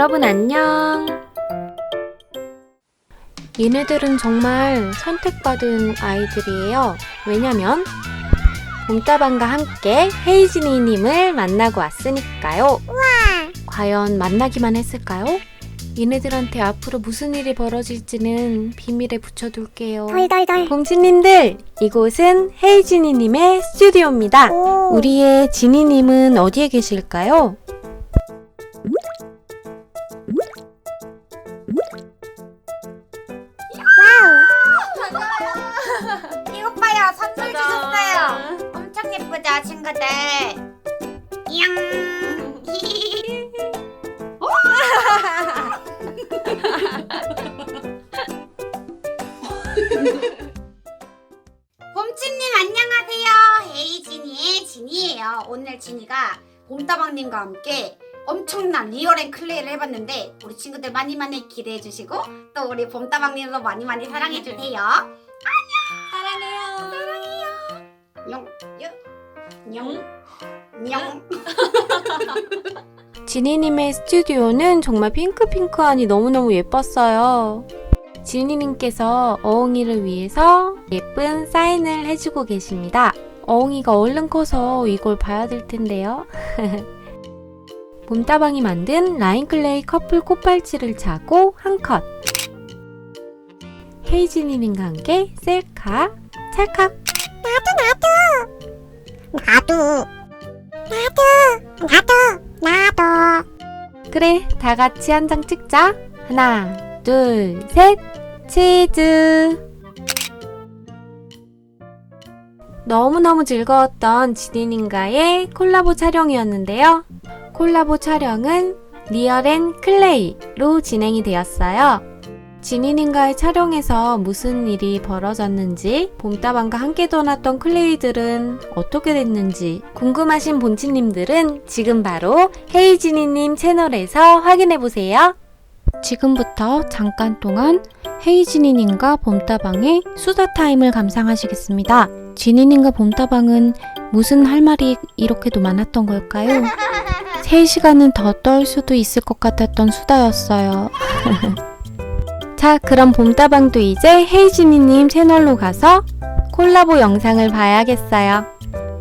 여러분 안녕. 얘네들은 정말 선택받은 아이들이에요. 왜냐면 봄따방과 함께 헤이진이님을 만나고 왔으니까요. 과연 만나기만 했을까요? 얘네들한테 앞으로 무슨 일이 벌어질지는 비밀에 붙여둘게요. 덜덜덜. 봄치님들, 이곳은 헤이진이님의 스튜디오입니다. 오. 우리의 지니님은 어디에 계실까요? 이것 봐요. 선물 주셨어요. 엄청 예쁘죠, 친구들? 이양. 봄치님 안녕하세요. 헤이진이의 진이에요. 오늘 진이가 봄다방님과 함께 엄청난 리얼앤 클레이를 해봤는데 우리 친구들 많이 많이 기대해 주시고 또 우리 봄다방님도 많이 많이 사랑해 주세요. 사랑해요. 용, 용, 용, 용. 지니님의 스튜디오는 정말 핑크핑크하니 너무너무 예뻤어요. 지니님께서 어흥이를 위해서 예쁜 사인을 해주고 계십니다. 어흥이가 얼른 커서 이걸 봐야 될 텐데요. 봄다방이 만든 라인클레이 커플 꽃발찌를 차고 한 컷. 헤이지니님과 함께 셀카, 찰칵. 나도, 나도, 나도, 나도. 그래, 다 같이 한 장 찍자. 하나, 둘, 셋, 치즈. 너무너무 즐거웠던 지니님과의 콜라보 촬영이었는데요. 콜라보 촬영은 리얼 앤 클레이로 진행이 되었어요. 지니님과의 촬영에서 무슨 일이 벌어졌는지, 봄따방과 함께 떠났던 클레이들은 어떻게 됐는지 궁금하신 본치님들은 지금 바로 헤이지니님 채널에서 확인해보세요. 지금부터 잠깐 동안 헤이지니님과 봄따방의 수다 타임을 감상하시겠습니다. 지니님과 봄따방은 무슨 할 말이 이렇게도 많았던 걸까요? 3시간은 더 떨 수도 있을 것 같았던 수다였어요. 자, 그럼 봄따방도 이제 헤이지니님 채널로 가서 콜라보 영상을 봐야겠어요.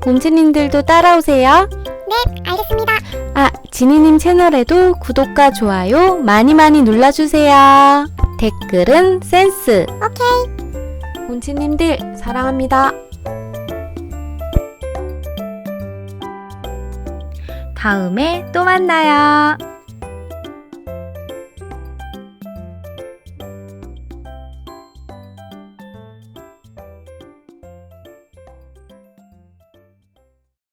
봄치님들도 따라오세요. 네, 알겠습니다. 아, 지니님 채널에도 구독과 좋아요 많이 많이 눌러주세요. 댓글은 센스. 오케이. 봄치님들 사랑합니다. 다음에 또 만나요.